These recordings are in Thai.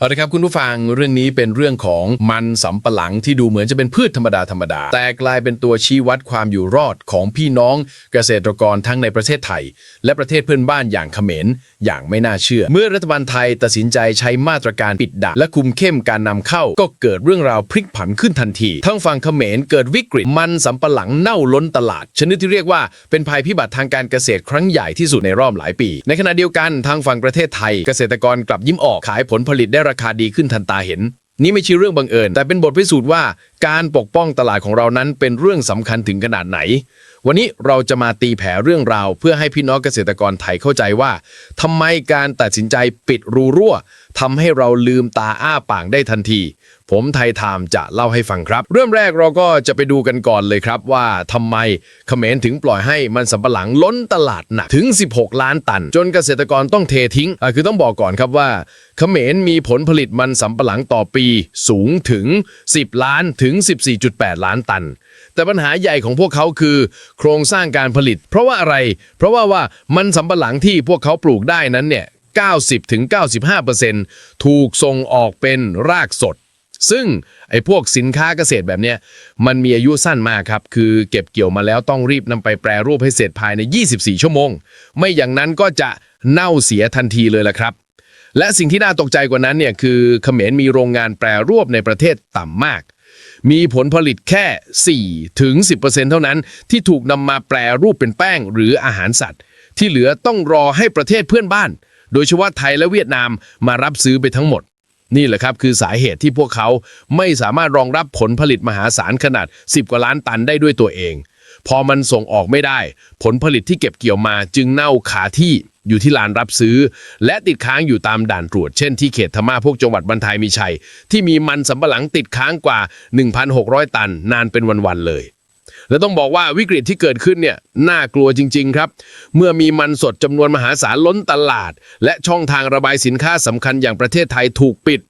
เอาละครับคุณผู้ฟังเรื่องนี้เป็นเรื่องของมันสำปะหลังที่ดูเหมือนจะเป็นพืชธรรมดาธรรมดา แต่กลายเป็นตัวชี้วัดความอยู่รอดของพี่น้องเกษตรกรทั้งในประเทศไทย และประเทศเพื่อนบ้านอย่างเขมรอย่างไม่น่าเชื่อ เมื่อรัฐบาลไทยตัดสินใจใช้มาตรการปิดดักและคุมเข้มการนำเข้า ก็เกิดเรื่องราวพลิกผันขึ้นทันที ทั้งฝั่งเขมรเกิดวิกฤตมันสำปะหลังเน่าล้นตลาด ชนิดที่เรียกว่าเป็นภัยพิบัติทางการเกษตรครั้งใหญ่ที่สุดในรอบหลายปี ในขณะเดียวกันทางฝั่งประเทศไทย เกษตรกรกลับยิ้มออกขายผลผลิตได้ราคาดีขึ้นทันตาเห็น นี่ไม่ใช่เรื่องบังเอิญ แต่เป็นบทพิสูจน์ว่าการปกป้องตลาดของเรานั้นเป็นเรื่องสำคัญถึงขนาดไหน วันนี้เราจะมาตีแผ่เรื่องราว เพื่อให้พี่น้องเกษตรกรไทยเข้าใจว่าทำไมการตัดสินใจปิดรูรั่วทำให้เราลืมตาอ้าปากได้ทันที ผมไทยไทม์จะเล่าให้ฟังครับ เริ่มแรกเราก็จะไปดูกันก่อนเลยครับว่าทำไมเขมรถึงปล่อยให้มันสำปะหลังล้นตลาดหนักถึง 16 ล้านตัน จนเกษตรกรต้องเททิ้ง คือต้องบอกก่อนครับว่าเขมรมีผลผลิตมันสำปะหลังต่อปีสูงถึง 10 ล้านถึง 14.8 ล้านตัน แต่ปัญหาใหญ่ของพวกเขาคือ โครงสร้างการผลิต เพราะว่าอะไร เพราะว่าว่ามันสำปะหลังที่พวกเขาปลูกได้นั้นเนี่ย90-95%ถูกส่งออกเป็นรากสด ซึ่งไอ้พวกสินค้าเกษตรแบบเนี้ยมันมีอายุสั้นมากครับ คือเก็บเกี่ยวมาแล้วต้องรีบนำไปแปรรูปให้เสร็จภายใน 24 ชั่วโมง ไม่อย่างนั้นก็จะเน่าเสียทันทีเลยละครับ และสิ่งที่น่าตกใจกว่านั้นเนี่ยคือเขมรมีโรงงานแปรรูปในประเทศต่ำมาก มีผลผลิตแค่ 4 ถึง 10%เท่านั้น ที่ถูกนำมาแปรรูปเป็นแป้งหรืออาหารสัตว์ ที่เหลือต้องรอให้ประเทศเพื่อนบ้าน โดยเฉพาะไทยและเวียดนามมารับซื้อไปทั้งหมด นี่แหละครับคือสาเหตุที่พวกเขาไม่สามารถรองรับผลผลิตมหาศาลขนาด 10 กว่าล้านตันได้ด้วยตัวเอง พอมันส่งออกไม่ได้ ผลผลิตที่เก็บเกี่ยวมาจึงเน่าคาที่อยู่ที่ลานรับซื้อ และติดค้างอยู่ตามด่านตรวจ เช่นที่เขตธรรมาพวกจังหวัดบรรทายมีชัย ที่มีมันสำปะหลังติดค้างกว่า 1,600 ตันนานเป็นวันๆเลย และต้องบอกว่าวิกฤตที่เกิดขึ้นเนี่ยน่ากลัวจริง ๆ ครับ เมื่อมีมันสดจำนวนมหาศาลล้นตลาด และช่องทางระบายสินค้าสำคัญอย่างประเทศไทยถูกปิด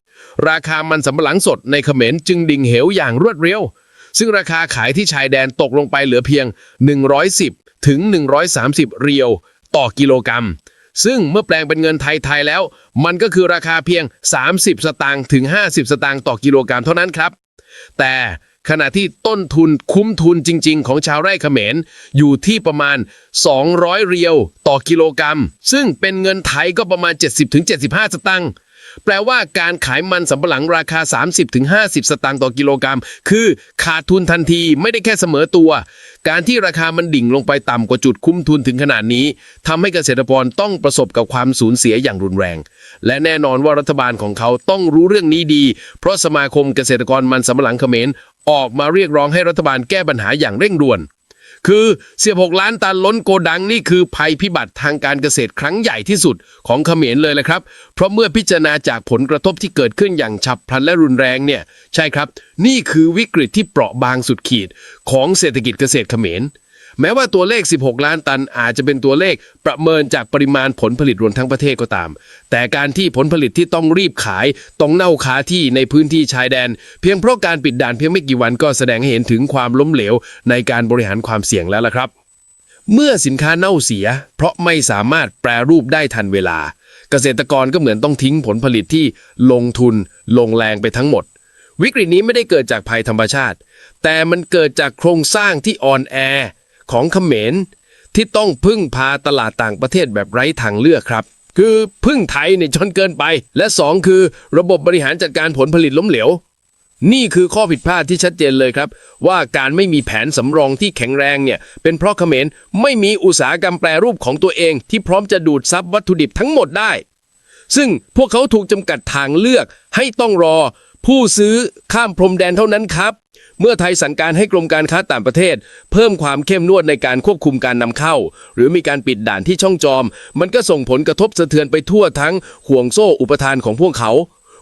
ราคามันสำปะหลังสดในเขมรจึงดิ่งเหวอย่างรวดเร็ว ซึ่งราคาขายที่ชายแดนตกลงไปเหลือเพียง 110 ถึง 130 เรียวต่อกิโลกรัม ซึ่งเมื่อแปลงเป็นเงินไทยๆแล้ว มันก็คือราคาเพียง 30 สตางค์ถึง 50 สตางค์ต่อกิโลกรัมเท่านั้นครับ แต่ ขณะที่ต้นทุนคุ้มทุนจริง ๆ ของชาวไร่เขมรอยู่ที่ประมาณ 200 เรียวต่อกิโลกรัม ซึ่งเป็นเงินไทยก็ประมาณ 70-75 สตางค์แปลว่าการขายมันสำปะหลังราคา 30-50 สตางค์ต่อกิโลกรัม คือขาดทุนทันทีไม่ได้แค่เสมอตัว การที่ราคามันดิ่งลงไปต่ำกว่าจุดคุ้มทุนถึงขนาดนี้ทำให้เกษตรกรต้องประสบกับความสูญเสียอย่างรุนแรง และแน่นอนว่ารัฐบาลของเขาต้องรู้เรื่องนี้ดี เพราะสมาคมเกษตรกรมันสำปะหลังเขมร ออกมาเรียกร้องให้รัฐบาลแก้ปัญหาอย่างเร่งด่วน คือ 16 ล้านตันล้นโกดังนี่คือภัยพิบัติทางการเกษตรครั้งใหญ่ที่สุดของเขมรเลยแหละครับ เพราะเมื่อพิจารณาจากผลกระทบที่เกิดขึ้นอย่างฉับพลันและรุนแรงเนี่ย ใช่ครับ นี่คือวิกฤตที่เปราะบางสุดขีดของเศรษฐกิจเกษตรเขมร แม้ว่าตัวเลข 16 ล้านตันอาจจะเป็นตัวเลขประเมินจากปริมาณผลผลิตรวมทั้งประเทศก็ตาม แต่การที่ผลผลิตที่ต้องรีบขายต้องเน่าคาที่ในพื้นที่ชายแดน เพียงเพราะการปิดด่านเพียงไม่กี่วันก็แสดงให้เห็นถึงความล้มเหลวในการบริหารความเสี่ยงแล้วล่ะครับ เมื่อสินค้าเน่าเสีย เพราะไม่สามารถแปรรูปได้ทันเวลา เกษตรกรก็เหมือนต้องทิ้งผลผลิตที่ลงทุน ลงแรงไปทั้งหมดวิกฤตนี้ไม่ได้เกิดจากภัยธรรมชาติ แต่มันเกิดจากโครงสร้างที่อ่อนแอ ของเขมรที่ต้องพึ่งพาตลาดต่างประเทศแบบไร้ทางเลือกครับ คือพึ่งไทยเนี่ยจนเกินไป และสองคือระบบบริหารจัดการผลผลิตล้มเหลวนี่คือข้อผิดพลาดที่ชัดเจนเลยครับ ว่าการไม่มีแผนสำรองที่แข็งแรงเนี่ย เป็นเพราะเขมรไม่มีอุตสาหกรรมแปรรูปของตัวเอง ที่พร้อมจะดูดซับวัตถุดิบทั้งหมดได้ ซึ่งพวกเขาถูกจำกัดทางเลือกให้ต้องรอ ผู้ซื้อข้ามพรมแดนเท่านั้นครับ เมื่อไทยสั่งการให้กรมการค้าต่างประเทศ เพิ่มความเข้มงวดในการควบคุมการนำเข้า หรือมีการปิดด่านที่ช่องจอม มันก็ส่งผลกระทบสะเทือนไปทั่วทั้งห่วงโซ่อุปทานของพวกเขา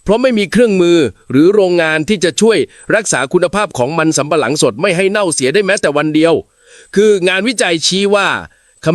เพราะไม่มีเครื่องมือหรือโรงงานที่จะช่วยรักษาคุณภาพของมันสำปะหลังสดไม่ให้เน่าเสียได้แม้แต่วันเดียว คืองานวิจัยชี้ว่า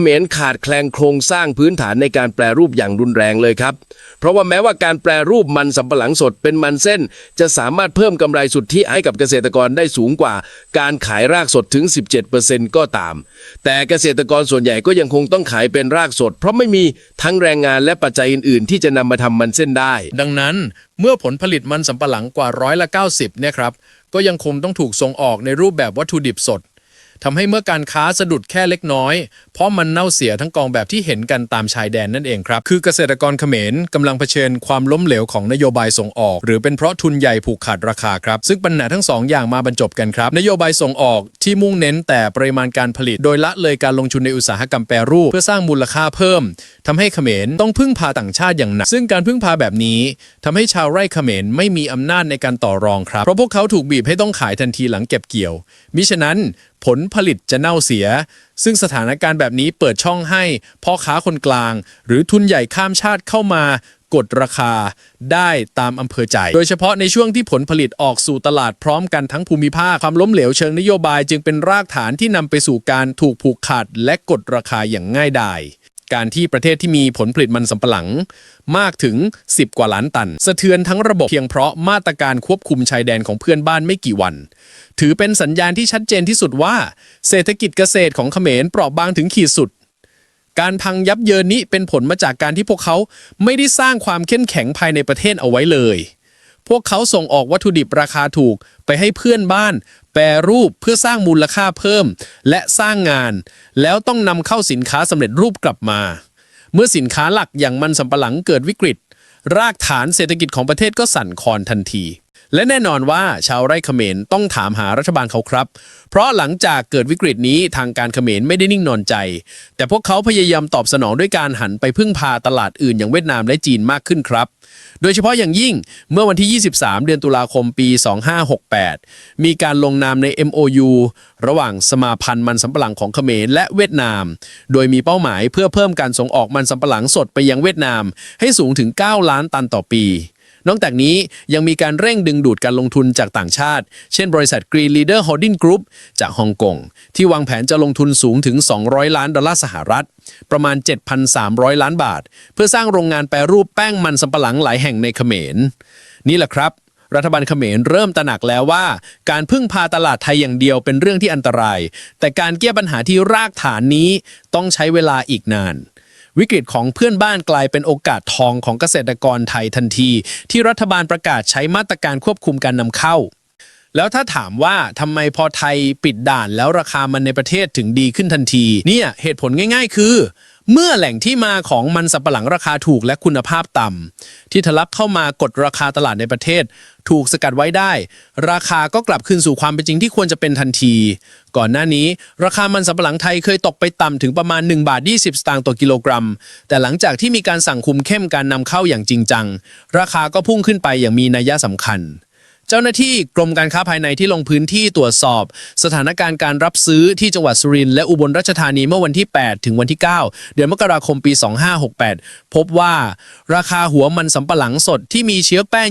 มรขาดแคลนโครงสร้างพื้นฐานในการแปรรูปอย่างรุนแรงเลยครับ เพราะว่าแม้ว่าการแปรรูปมันสำปะหลังสดเป็นมันเส้น จะสามารถเพิ่มกำไรสุทธิให้กับเกษตรกรได้สูงกว่า การขายรากสดถึง 17%ก็ตาม แต่เกษตรกรส่วนใหญ่ก็ยังคงต้องขายเป็นรากสด เพราะไม่มีทั้งแรงงานและปัจจัยอื่น ๆ ที่จะนำมาทำมันเส้นได้ ดังนั้นเมื่อผลผลิตมันสำปะหลังกว่าร้อยละ 90เนี่ยครับก็ยังคงต้องถูกส่งออกในรูปแบบวัตถุดิบสด ทำให้เมื่อการค้าสะดุดแค่เล็กน้อย เพราะมันเน่าเสียทั้งกองแบบที่เห็นกันตามชายแดนนั่นเองครับ คือเกษตรกรเขมรกำลังเผชิญความล้มเหลวของนโยบายส่งออก หรือเป็นเพราะทุนใหญ่ผูกขาดราคาครับ ซึ่งปัญหาทั้งสองอย่างมาบรรจบกันครับ นโยบายส่งออกที่มุ่งเน้นแต่ปริมาณการผลิต โดยละเลยการลงทุนในอุตสาหกรรมแปรรูป เพื่อสร้างมูลค่าเพิ่มทำให้เขมรต้องพึ่งพาต่างชาติอย่างหนัก ซึ่งการพึ่งพาแบบนี้ทำให้ชาวไร่เขมรไม่มีอำนาจในการต่อรองครับ เพราะพวกเขาถูกบีบให้ต้องขายทันทีหลังเก็บเกี่ยว มิฉะนั้น ผลผลิตจะเน่าเสีย ซึ่งสถานการณ์แบบนี้เปิดช่องให้พ่อค้าคนกลาง หรือทุนใหญ่ข้ามชาติเข้ามากดราคาได้ตามอำเภอใจ โดยเฉพาะในช่วงที่ผลผลิตออกสู่ตลาดพร้อมกันทั้งภูมิภาค ความล้มเหลวเชิงนโยบายจึงเป็นรากฐานที่นำไปสู่การถูกผูกขาดและกดราคาอย่างง่ายดาย การที่ประเทศที่มีผลผลิตมันสำปะหลัง มากถึง 10 กว่าล้านตัน สะเทือนทั้งระบบเพียงเพราะมาตรการควบคุมชายแดนของเพื่อนบ้านไม่กี่วัน ถือเป็นสัญญาณที่ชัดเจนที่สุดว่า เศรษฐกิจเกษตรของเขมรเปราะบางถึงขีดสุด การพังยับเยินนี้เป็นผลมาจากการที่พวกเขาไม่ได้สร้างความเข้มแข็งภายในประเทศเอาไว้เลย พวกเขาส่งออกวัตถุดิบราคาถูกไปให้เพื่อนบ้าน แปรรูปเพื่อสร้างมูลค่าเพิ่ม และสร้างงาน แล้วต้องนำเข้าสินค้าสำเร็จรูปกลับมา เมื่อสินค้าหลักอย่างมันสำปะหลังเกิดวิกฤต รากฐานเศรษฐกิจของประเทศก็สั่นคลอนทันที และแน่นอนว่าชาวไร่เขมรต้องถามหารัฐบาลเขาครับ เพราะหลังจากเกิดวิกฤตนี้ทางการเขมรไม่ได้นิ่งนอนใจ แต่พวกเขาพยายามตอบสนองด้วยการหันไปพึ่งพาตลาดอื่นอย่างเวียดนามและจีนมากขึ้นครับ โดยเฉพาะอย่างยิ่งเมื่อวันที่ 23 เดือนตุลาคมปี 2568 มีการลงนามใน MOU ระหว่างสมาพันธ์มันสำปะหลังของเขมรและเวียดนาม โดยมีเป้าหมายเพื่อเพิ่มการส่งออกมันสำปะหลังสดไปยังเวียดนาม ให้สูงถึง 9 ล้านตันต่อปี นอกจากนี้ยังมีการเร่งดึงดูดการลงทุนจากต่างชาติ เช่นบริษัท Green Leader Holding Group จากฮ่องกงที่วางแผนจะลงทุนสูงถึง 200 ล้านดอลลาร์สหรัฐ ประมาณ 7,300 ล้านบาท เพื่อสร้างโรงงานแปรรูปแป้งมันสำปะหลังหลายแห่งในเขมร นี่แหละครับรัฐบาลเขมรเริ่มตระหนักแล้วว่า การพึ่งพาตลาดไทยอย่างเดียวเป็นเรื่องที่อันตราย แต่การแก้ปัญหาที่รากฐานนี้ต้องใช้เวลาอีกนาน วิกฤตของเพื่อนบ้านกลายเป็นโอกาสทองของเกษตรกรไทยทันที ที่รัฐบาลประกาศใช้มาตรการควบคุมการนำเข้า แล้วถ้าถามว่าทำไมพอไทยปิดด่านแล้วราคามันในประเทศถึงดีขึ้นทันที เนี่ยเหตุผลง่าย ๆ คือ เมื่อแหล่งที่มาของมันสับปะหลังราคาถูกและคุณภาพต่ำที่ทะลักเข้ามากดราคาตลาดในประเทศ ถูกสกัดไว้ได้ ราคาก็กลับคืนสู่ความเป็นจริงที่ควรจะเป็นทันที ก่อนหน้านี้ ราคามันสับปะหลังไทยเคยตกไปต่ำถึงประมาณ1บาท20 สตางค์ต่อกิโลกรัม แต่หลังจากที่มีการสั่งคุมเข้มการนำเข้าอย่างจริงจัง ราคาก็พุ่งขึ้นไปอย่างมีนัยสำคัญ จ้าหน้าที่กรมการค้าภายในที่ลงพื้นที่ตรวจสอบ สถานการณ์การรับซื้อที่จังหวัดสุรินทร์และอุบลราชธานีเมื่อวันที่ 8 ถึงวันที่ 9 เดือนมกราคมปี 2568 พบว่า ราคาหัวมันสำปะหลังสดที่มีเชื้อแป้ง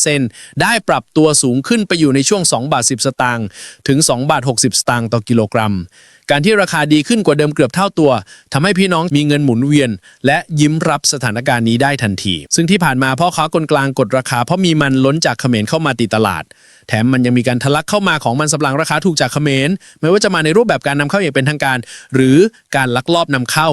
25%ได้ปรับตัวสูงขึ้นไปอยู่ในช่วง 2 บาท 10 สตางค์ถึง 2 บาท 60 สตางค์ต่อกิโลกรัมการที่ราคาดีขึ้นกว่าเดิมเกือบเท่าตัวทำให้พี่น้องมีเงินหมุนเวียน และยิ้มรับสถานการณ์นี้ได้ทันที ซึ่งที่ผ่านมาพ่อค้าคนกลางกดราคา เพราะมีมันล้นจากเขมรเข้ามาตีตลาด แถมมันยังมีการทะลักเข้ามาของมันสำปะหลังราคาถูกจากเขมรไม่ว่าจะมาในรูปแบบการนำเข้าอย่างเป็นทางการ หรือการลักลอบนำเข้า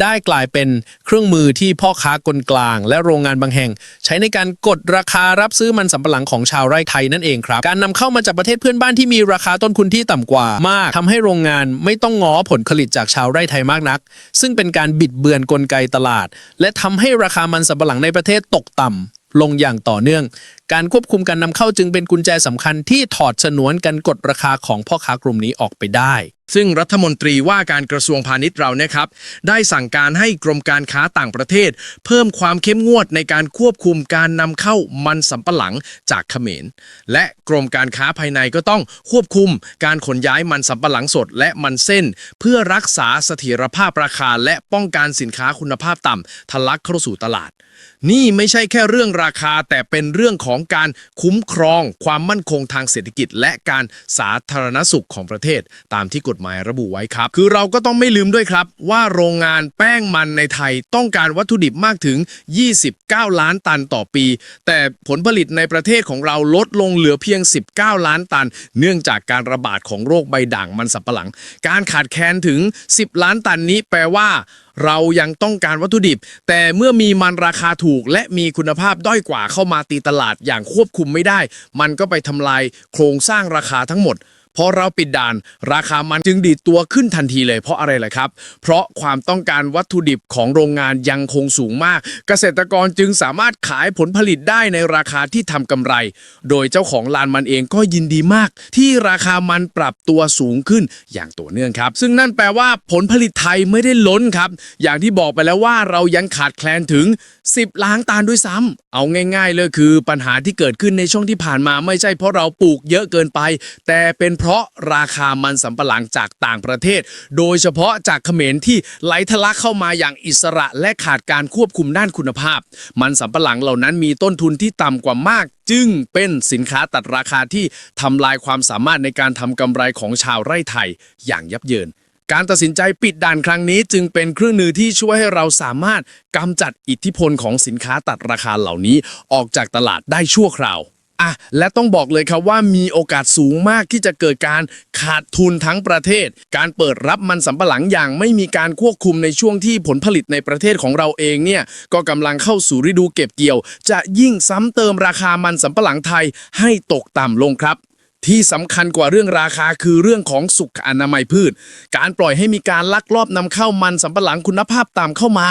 ได้กลายเป็นเครื่องมือที่พ่อค้ากลกลาง และโรงงานบางแห่ง ใช้ในการกดราคารับซื้อมันสำปะหลังของชาวไร่ไทยนั่นเองครับ การนำเข้ามาจากประเทศเพื่อนบ้านที่มีราคาต้นทุนที่ต่ำกว่ามากทำให้โรงงานไม่ต้องง้อผลผลิตจากชาวไร่ไทยมากนัก ซึ่งเป็นการบิดเบือนกลไกตลาด และทำให้ราคามันสำปะหลังในประเทศตกต่ำลงอย่างต่อเนื่อง การควบคุมการนำเข้าจึงเป็นกุญแจสำคัญที่ถอดฉนวนกันกดราคาของพ่อค้ากลุ่มนี้ออกไปได้ซึ่งรัฐมนตรีว่าการกระทรวงพาณิชย์เราเนี่ยครับ ได้สั่งการให้กรมการค้าต่างประเทศ เพิ่มความเข้มงวดในการควบคุมการนำเข้ามันสำปะหลังจากเขมร และกรมการค้าภายในก็ต้องควบคุมการขนย้ายมันสำปะหลังสดและมันเส้น เพื่อรักษาเสถียรภาพราคา และป้องกันสินค้าคุณภาพต่ำทะลักเข้าสู่ตลาด นี่ไม่ใช่แค่เรื่องราคาแต่เป็นเรื่องของการคุ้มครอง ความมั่นคงทางเศรษฐกิจ และการสาธารณสุขของประเทศตามที่กฎหมายระบุไว้ครับ คือเราก็ต้องไม่ลืมด้วยครับ ว่าโรงงานแป้งมันในไทยต้องการวัตถุดิบมากถึง 29 ล้านตันต่อปี แต่ผลผลิตในประเทศของเราลดลงเหลือเพียง 19 ล้านตัน เนื่องจากการระบาดของโรคใบด่างมันสับปะหลัง การขาดแคลนถึง 10 ล้านตันนี้แปลว่าเรายังต้องการวัตถุดิบ แต่เมื่อมีมันราคาถูก และมีคุณภาพด้อยกว่าเข้ามาตีตลาดอย่างควบคุมไม่ได้ มันก็ไปทำลายโครงสร้างราคาทั้งหมด พอเราปิดด่าน ราคามันจึงดีดตัวขึ้นทันทีเลยเพราะอะไรล่ะครับ เพราะความต้องการวัตถุดิบของโรงงานยังคงสูงมาก เกษตรกรจึงสามารถขายผลผลิตได้ในราคาที่ทำกำไร โดยเจ้าของลานมันเองก็ยินดีมาก ที่ราคามันปรับตัวสูงขึ้นอย่างต่อเนื่องครับ ซึ่งนั่นแปลว่าผลผลิตไทยไม่ได้ล้นครับ อย่างที่บอกไปแล้วว่าเรายังขาดแคลนถึง 10 ล้านตันด้วยซ้ำเอาง่าย ๆ เลยคือปัญหาที่เกิดขึ้นในช่วงที่ผ่านมาไม่ใช่เพราะเราปลูกเยอะเกินไป แต่เป็นเพราะราคามันสำปะหลังจากต่างประเทศ โดยเฉพาะจากเขมรที่ไหลทะลักเข้ามาอย่างอิสระและขาดการควบคุมด้านคุณภาพ มันสำปะหลังเหล่านั้นมีต้นทุนที่ต่ำกว่ามาก จึงเป็นสินค้าตัดราคาที่ทำลายความสามารถในการทำกำไรของชาวไร่ไทยอย่างยับเยินการตัดสินใจปิดด่านครั้งนี้จึงเป็นเครื่องมือที่ช่วยให้เราสามารถกำจัดอิทธิพลของสินค้าตัดราคาเหล่านี้ออกจากตลาดได้ชั่วคราว อะและต้องบอกเลยครับว่ามีโอกาสสูงมากที่จะเกิดการขาดทุนทั้งประเทศ การเปิดรับมันสำปะหลังอย่างไม่มีการควบคุมในช่วงที่ผลผลิตในประเทศของเราเองเนี่ยก็กำลังเข้าสู่ฤดูเก็บเกี่ยว จะยิ่งซ้ำเติมราคามันสำปะหลังไทยให้ตกต่ำลงครับ ที่สำคัญกว่าเรื่องราคาคือเรื่องของสุขอนามัยพืช การปล่อยให้มีการลักลอบนำเข้ามันสำปะหลังคุณภาพต่ำเข้ามา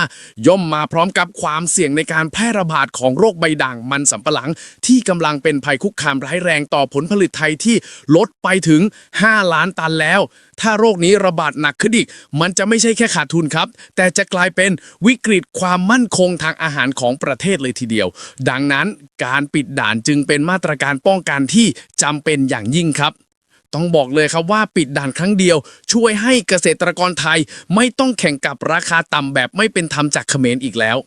ย่อมมาพร้อมกับความเสี่ยงในการแพร่ระบาดของโรคใบด่างมันสำปะหลัง ที่กำลังเป็นภัยคุกคามร้ายแรงต่อผลผลิตไทยที่ลดไปถึง 5 ล้านตันแล้วถ้าโรคนี้ระบาดหนักขึ้นอีก มันจะไม่ใช่แค่ขาดทุนครับ แต่จะกลายเป็นวิกฤตความมั่นคงทางอาหารของประเทศเลยทีเดียว ดังนั้นการปิดด่านจึงเป็นมาตรการป้องกันที่จำเป็นอย่างยิ่งครับต้องบอกเลยครับว่าปิดด่านครั้งเดียว ช่วยให้เกษตรกรไทยไม่ต้องแข่งกับราคาต่ำแบบไม่เป็นธรรมจากเขมรอีกแล้ว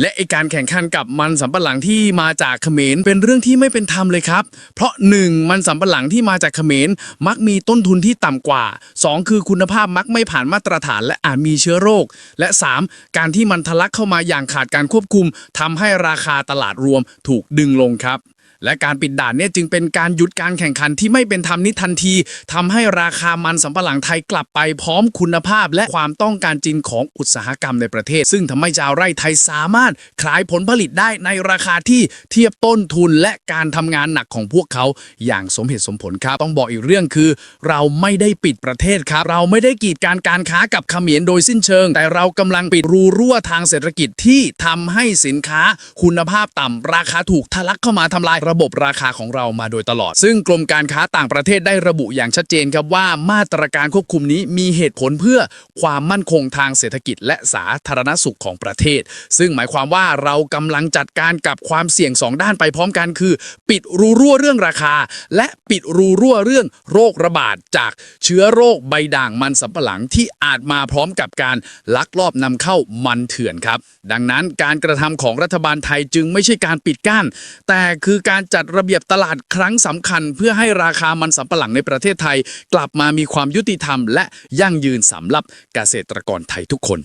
และไอการแข่งขันกับมันสำปะหลังที่มาจากเขมรเป็นเรื่องที่ไม่เป็นธรรมเลยครับ เพราะ 1. มันสำปะหลังที่มาจากเขมรมักมีต้นทุนที่ต่ำกว่า 2. คือคุณภาพมักไม่ผ่านมาตรฐาน และอาจมีเชื้อโรค และ 3. การที่มันทะลักเข้ามาอย่างขาดการควบคุมทำให้ราคาตลาดรวมถูกดึงลงครับ และการปิดด่านเนี่ยจึงเป็นการหยุดการแข่งขันที่ไม่เป็นธรรมนี้ทันทีทำให้ราคามันสำปะหลังไทยกลับไปพร้อมคุณภาพ และความต้องการจริงของอุตสาหกรรมในประเทศ ซึ่งทำให้ชาวไร่ไทยสามารถขายผลผลิตได้ในราคาที่เทียบต้นทุนและการทำงานหนักของพวกเขาอย่างสมเหตุสมผลครับ ต้องบอกอีกเรื่องคือ เราไม่ได้ปิดประเทศครับ เราไม่ได้กีดการการค้ากับเขมรโดยสิ้นเชิง แต่เรากำลังปิดรูรั่วทางเศรษฐกิจที่ทำให้สินค้าคุณภาพต่ำราคาถูกทะลักเข้ามาทำลายระบบราคาของเรามาโดยตลอด ซึ่งกรมการค้าต่างประเทศได้ระบุอย่างชัดเจนครับว่ามาตรการควบคุมนี้มีเหตุผลเพื่อความมั่นคงทางเศรษฐกิจ และสาธารณสุขของประเทศ ซึ่งหมายความว่าเรากำลังจัดการกับความเสี่ยงสองด้านไปพร้อมกันคือ ปิดรูรั่วเรื่องราคา และปิดรูรั่วเรื่องโรคระบาดจากเชื้อโรคใบด่างมันสำปะหลังที่อาจมาพร้อมกับการลักลอบนำเข้ามันเถื่อนครับ ดังนั้นการกระทำของรัฐบาลไทยจึงไม่ใช่การปิดกั้น แต่คือการการจัดระเบียบตลาดครั้งสำคัญ เพื่อให้ราคามันสำปะหลังในประเทศไทย กลับมามีความยุติธรรม และยั่งยืนสำหรับเกษตรกรไทยทุกคน